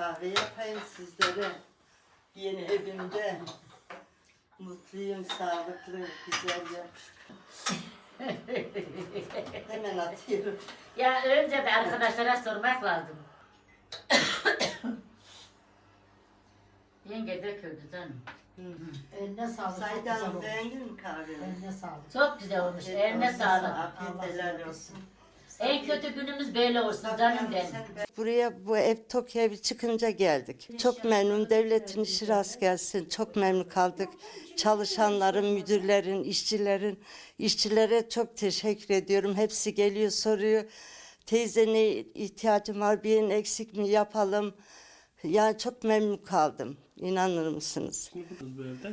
kahve yapayım sizlere. Yeni evimde. Mutluyum, sağlıklı, güzel yakışıklı. Hemen atıyorum. Ya önce de arkadaşlara sormak lazım. Yenge döküldü canım. Eline sağlık. Çok Saydam olmuş. beğendin mi kahvemi? Eline sağlık. Çok güzel olmuş. Eline sağlık. Afiyet Allah helal razı olsun. En kötü günümüz böyle olsun canım benim. Buraya bu ev Tokyo'ya bir çıkınca geldik. Çok memnun. Devletin işi rast gelsin. Çok memnun kaldık. Çalışanların, müdürlerin, işçilerin, işçilere çok teşekkür ediyorum. Hepsi geliyor soruyor. Teyze ne ihtiyacım var, bir yerin eksik mi yapalım. Yani çok memnun kaldım. İnanır mısınız? Bu evde.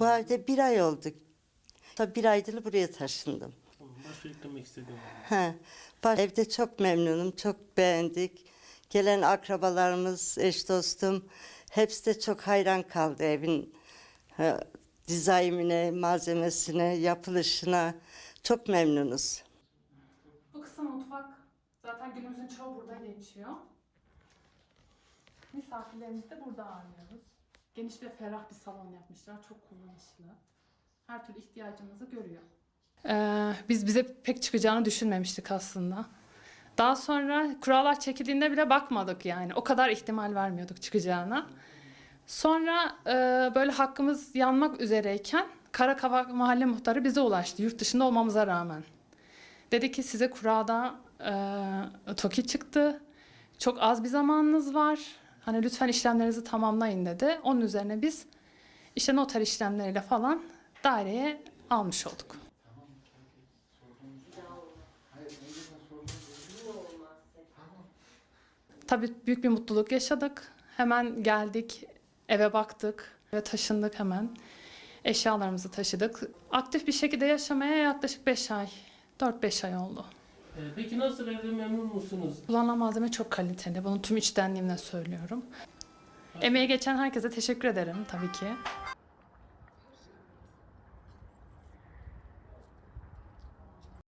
Bu evde bir ay oldu. Tabii bir aydır buraya taşındım. Başka eklemek istediğim. He, evde çok memnunum, çok beğendik. Gelen akrabalarımız, eş dostum hepsi de çok hayran kaldı evin e, dizaynine, malzemesine, yapılışına. Çok memnunuz. Bu kısa mutfak zaten günümüzün çoğu burada geçiyor. Misafirlerimizi de burada ağırlıyoruz. Geniş ve ferah bir salon yapmışlar. Çok kullanışlı. Her türlü ihtiyacımızı görüyor. Ee, biz bize pek çıkacağını düşünmemiştik aslında. Daha sonra kurallar çekildiğinde bile bakmadık yani. O kadar ihtimal vermiyorduk çıkacağına. Sonra e, böyle hakkımız yanmak üzereyken Karakavak Mahalle Muhtarı bize ulaştı yurt dışında olmamıza rağmen. Dedi ki size kurada e, TOKİ çıktı. Çok az bir zamanınız var. Hani lütfen işlemlerinizi tamamlayın dedi. Onun üzerine biz işte noter işlemleriyle falan daireye almış olduk. Tabii büyük bir mutluluk yaşadık. Hemen geldik, eve baktık ve taşındık hemen. Eşyalarımızı taşıdık. Aktif bir şekilde yaşamaya yaklaşık 5 ay, 4-5 ay oldu. Ee, peki nasıl evde memnun musunuz? Kullanılan malzeme çok kaliteli. Bunu tüm içtenliğimle söylüyorum. Emeği geçen herkese teşekkür ederim tabii ki.